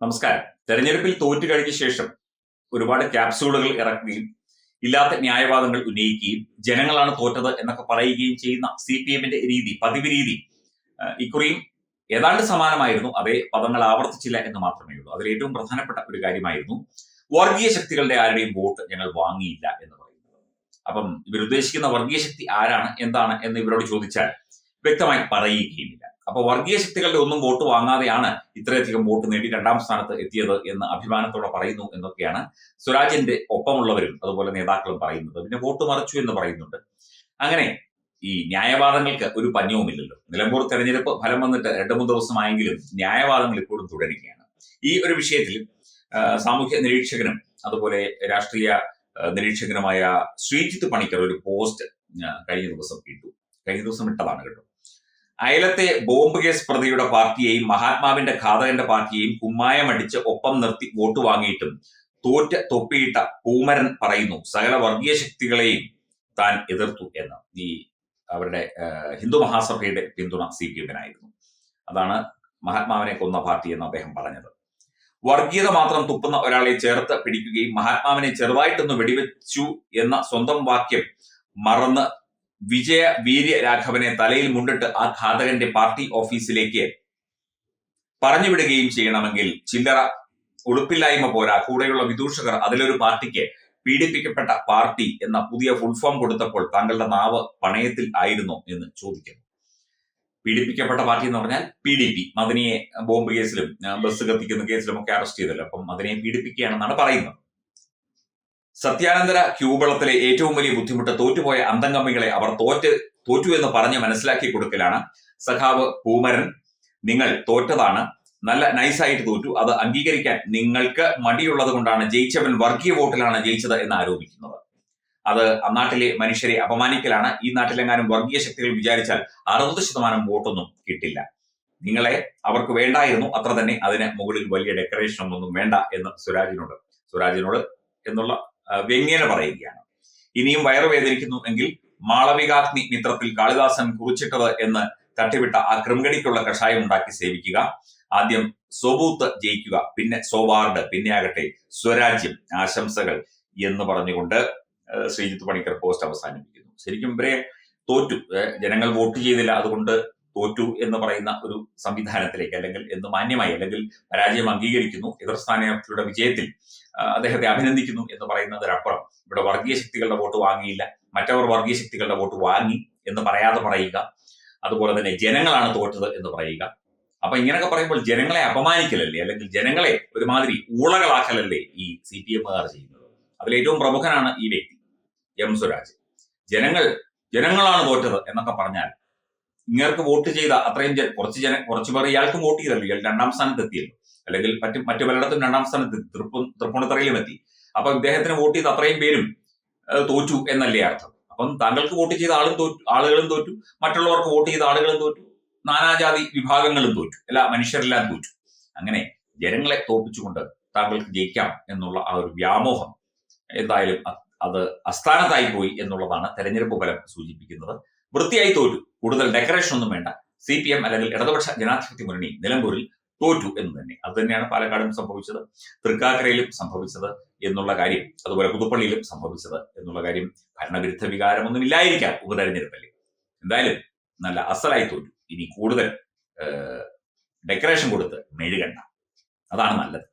നമസ്കാരം. തെരഞ്ഞെടുപ്പിൽ തോറ്റു കഴിഞ്ഞ ശേഷം ഒരുപാട് ക്യാപ്സ്യൂളുകൾ ഇറക്കുകയും ഇല്ലാത്ത ന്യായവാദങ്ങൾ ഉന്നയിക്കുകയും ജനങ്ങളാണ് തോറ്റത് എന്നൊക്കെ പറയുകയും ചെയ്യുന്ന സി പി എമ്മിന്റെ രീതി പതിവ് രീതി ഇക്കുറിയും ഏതാണ്ട് സമാനമായിരുന്നു. അതേ പദങ്ങൾ ആവർത്തിച്ചില്ല എന്ന് മാത്രമേ ഉള്ളൂ. അതിൽ ഏറ്റവും പ്രധാനപ്പെട്ട ഒരു കാര്യമായിരുന്നു വർഗീയ ശക്തികളുടെ ആരുടെയും വോട്ട് ഞങ്ങൾ വാങ്ങിയില്ല എന്ന് പറയുന്നത്. അപ്പം ഇവരുദ്ദേശിക്കുന്ന വർഗീയ ശക്തി ആരാണ് എന്താണ് എന്ന് ഇവരോട് ചോദിച്ചാൽ വ്യക്തമായി പറയുകയുമില്ല. അപ്പൊ വർഗീയ ശക്തികളുടെ ഒന്നും വോട്ട് വാങ്ങാതെയാണ് ഇത്രയധികം വോട്ട് നേടി രണ്ടാം സ്ഥാനത്ത് എത്തിയത് എന്ന് അഭിമാനത്തോടെ പറയുന്നു എന്നൊക്കെയാണ് സ്വരാജിന്റെ ഒപ്പമുള്ളവരും അതുപോലെ നേതാക്കളും പറയുന്നത്. പിന്നെ വോട്ട് മറിച്ചു എന്ന് പറയുന്നുണ്ട്. അങ്ങനെ ഈ ന്യായവാദങ്ങൾക്ക് ഒരു പഞ്ഞവുമില്ലല്ലോ. നിലമ്പൂർ തെരഞ്ഞെടുപ്പ് ഫലം വന്നിട്ട് രണ്ടു മൂന്ന് ദിവസമായെങ്കിലും ന്യായവാദങ്ങൾ ഇപ്പോഴും തുടരുകയാണ്. ഈ ഒരു വിഷയത്തിൽ സാമൂഹ്യ നിരീക്ഷകനും അതുപോലെ രാഷ്ട്രീയ നിരീക്ഷകനുമായ ശ്രീജിത്ത് പണിക്കർ ഒരു പോസ്റ്റ് കഴിഞ്ഞ ദിവസം ഇട്ടു. കഴിഞ്ഞ ദിവസം ഇട്ടതാണ് കേട്ടോ. അയലത്തെ ബോംബ് കേസ് പ്രതിയുടെ പാർട്ടിയെയും മഹാത്മാവിന്റെ ഘാതകന്റെ പാർട്ടിയെയും കുമ്മായമടിച്ച് ഒപ്പം നിർത്തി വോട്ട് വാങ്ങിയിട്ടും തോറ്റ തൊപ്പിയിട്ട പൂമരൻ പറയുന്നു സകല വർഗീയ ശക്തികളെയും താൻ എതിർത്തു എന്ന്. ഈ അവരുടെ ഹിന്ദു മഹാസഭയുടെ പിന്തുണ സി പി എമ്മിനായിരുന്നു. അതാണ് മഹാത്മാവിനെ കൊന്ന പാർട്ടി എന്ന് അദ്ദേഹം പറഞ്ഞത്. വർഗീയത മാത്രം തുപ്പുന്ന ഒരാളെ ചേർത്ത് പിടിക്കുകയും മഹാത്മാവിനെ ചെറുതായിട്ടൊന്ന് വെടിവെച്ചു എന്ന സ്വന്തം വാക്യം മറന്ന് വിജയ വീര്യ രാഘവനെ തലയിൽ മുണ്ടിട്ട് ആ ഘാതകന്റെ പാർട്ടി ഓഫീസിലേക്ക് പറഞ്ഞുവിടുകയും ചെയ്യണമെങ്കിൽ ചില്ലറ ഉളുപ്പില്ലായ്മ പോരാ. കൂടെയുള്ള വിദൂഷകർ അതിലൊരു പാർട്ടിക്ക് പീഡിപ്പിക്കപ്പെട്ട പാർട്ടി എന്ന പുതിയ ഫുൾ ഫോം കൊടുത്തപ്പോൾ താങ്കളുടെ നാവ് പണയത്തിൽ ആയിരുന്നു എന്ന് ചോദിക്കുന്നു. പീഡിപ്പിക്കപ്പെട്ട പാർട്ടി എന്ന് പറഞ്ഞാൽ പി ഡി പി മദനിയെ ബോംബ് കേസിലും ബസ് കത്തിക്കുന്ന കേസിലും ഒക്കെ അറസ്റ്റ് ചെയ്തല്ലോ. അപ്പം മദനിയെ പീഡിപ്പിക്കുകയാണെന്നാണ് പറയുന്നത്. സത്യാനന്തര ക്യൂബളത്തിലെ ഏറ്റവും വലിയ ബുദ്ധിമുട്ട് തോറ്റുപോയ അന്തംഗമ്മികളെ അവർ തോറ്റ് തോറ്റു എന്ന് പറഞ്ഞ് മനസ്സിലാക്കി കൊടുക്കലാണ് സഖാവ് പൂമരൻ. നിങ്ങൾ തോറ്റതാണ്. നല്ല നൈസായിട്ട് തോറ്റു. അത് അംഗീകരിക്കാൻ നിങ്ങൾക്ക് മടിയുള്ളത് കൊണ്ടാണ് ജയിച്ചവൻ വർഗീയ വോട്ടിലാണ് ജയിച്ചത് എന്ന് ആരോപിക്കുന്നത്. അത് അന്നാട്ടിലെ മനുഷ്യരെ അപമാനിക്കലാണ്. ഈ നാട്ടിലെങ്ങാനും വർഗീയ ശക്തികൾ വിചാരിച്ചാൽ അറുപത് ശതമാനം വോട്ടൊന്നും കിട്ടില്ല. നിങ്ങളെ അവർക്ക് വേണ്ടായിരുന്നു. അത്ര തന്നെ അതിന് മുകളിൽ വലിയ ഡെക്കറേഷൻ ഒന്നും വേണ്ട എന്ന് സുരാജിനോട് സുരാജിനോട് എന്നുള്ള വ്യംഗ്യേന പറയുകയാണ്. ഇനിയും വയറുവേദനിക്കുന്നു എങ്കിൽ മാളവികാഗ്നി മിത്രത്തിൽ കാളിദാസൻ കുറിച്ചിട്ടത് എന്ന് തട്ടിവിട്ട ആ ക്രിംഗടിക്കുള്ള കഷായം ഉണ്ടാക്കി സേവിക്കുക. ആദ്യം സ്വബൂത്ത് ജയിക്കുക പിന്നെ സ്വവാർഡ് പിന്നെ ആകട്ടെ സ്വരാജ്യം ആശംസകൾ എന്ന് പറഞ്ഞുകൊണ്ട് ശ്രീജിത്ത് പണിക്കർ പോസ്റ്റ് അവസാനിപ്പിക്കുന്നു. ശരിക്കും ഇവരെ തോറ്റു. ജനങ്ങൾ വോട്ട് ചെയ്തില്ല. അതുകൊണ്ട് തോറ്റു എന്ന് പറയുന്ന ഒരു സംവിധാനത്തിലേക്ക് അല്ലെങ്കിൽ എന്ന് മാന്യമായി അല്ലെങ്കിൽ പരാജയം അംഗീകരിക്കുന്നു. എതിർ സ്ഥാനാർത്ഥിയുടെ വിജയത്തിൽ അദ്ദേഹത്തെ അഭിനന്ദിക്കുന്നു എന്ന് പറയുന്നതിനപ്പുറം ഇവിടെ വർഗീയ ശക്തികളുടെ വോട്ട് വാങ്ങിയില്ല. മറ്റവർ വർഗീയ ശക്തികളുടെ വോട്ട് വാങ്ങി എന്ന് പറയാതെ പറയുക. അതുപോലെ തന്നെ ജനങ്ങളാണ് തോറ്റത് എന്ന് പറയുക. അപ്പൊ ഇങ്ങനെയൊക്കെ പറയുമ്പോൾ ജനങ്ങളെ അപമാനിക്കലല്ലേ? അല്ലെങ്കിൽ ജനങ്ങളെ ഒരുമാതിരി ഊളകളാക്കലല്ലേ ഈ സി പി എമ്മുകാർ ചെയ്യുന്നത്? അതിൽ ഏറ്റവും പ്രമുഖനാണ് ഈ വ്യക്തി എം സ്വരാജ് ജനങ്ങൾ ജനങ്ങളാണ് തോറ്റത് എന്നൊക്കെ പറഞ്ഞാൽ ഇങ്ങർക്ക് വോട്ട് ചെയ്ത അത്രയും കുറച്ച് ജന കുറച്ച് പേർ ഇയാൾക്കും വോട്ട് ചെയ്തല്ലോ. ഇയാൾ രണ്ടാം സ്ഥാനത്ത് എത്തിയല്ലോ. അല്ലെങ്കിൽ മറ്റു മറ്റു പലയിടത്തും രണ്ടാം സ്ഥാനത്ത്. തൃപ്പൂ തൃപ്പൂണിത്തറയിലും എത്തി. അപ്പൊ ഇദ്ദേഹത്തിന് വോട്ട് ചെയ്ത അത്രയും പേരും തോറ്റു എന്നല്ലേ അർത്ഥം. അപ്പം താങ്കൾക്ക് വോട്ട് ചെയ്ത ആളും തോറ്റു ആളുകളും തോറ്റു. മറ്റുള്ളവർക്ക് വോട്ട് ചെയ്ത ആളുകളും തോറ്റു. നാനാജാതി വിഭാഗങ്ങളും തോറ്റു. എല്ലാ മനുഷ്യരെല്ലാം തോറ്റു. അങ്ങനെ ജനങ്ങളെ തോപ്പിച്ചുകൊണ്ട് താങ്കൾക്ക് ജയിക്കാം എന്നുള്ള ആ ഒരു വ്യാമോഹം എന്തായാലും അത് അസ്ഥാനത്തായി പോയി എന്നുള്ളതാണ് തെരഞ്ഞെടുപ്പ് ഫലം സൂചിപ്പിക്കുന്നത്. വൃത്തിയായി തോറ്റു. കൂടുതൽ ഡെക്കറേഷൻ ഒന്നും വേണ്ട. സി പി എം അല്ലെങ്കിൽ ഇടതുപക്ഷ ജനാധിപത്യ മുന്നണി നിലമ്പൂരിൽ തോറ്റു എന്ന് തന്നെ. അത് തന്നെയാണ് പാലക്കാടും സംഭവിച്ചത് തൃക്കാക്കരയിലും സംഭവിച്ചത് എന്നുള്ള കാര്യം അതുപോലെ പുതുപ്പള്ളിയിലും സംഭവിച്ചത് എന്നുള്ള കാര്യം ഭരണവിരുദ്ധ വികാരമൊന്നും ഇല്ലായിരിക്കാം ഉപതെരഞ്ഞെടുപ്പല്ലേ. എന്തായാലും നല്ല അസലായി തോറ്റു. ഇനി കൂടുതൽ ഡെക്കറേഷൻ കൊടുത്ത് മെഴുകണ്ട. അതാണ് നല്ലത്.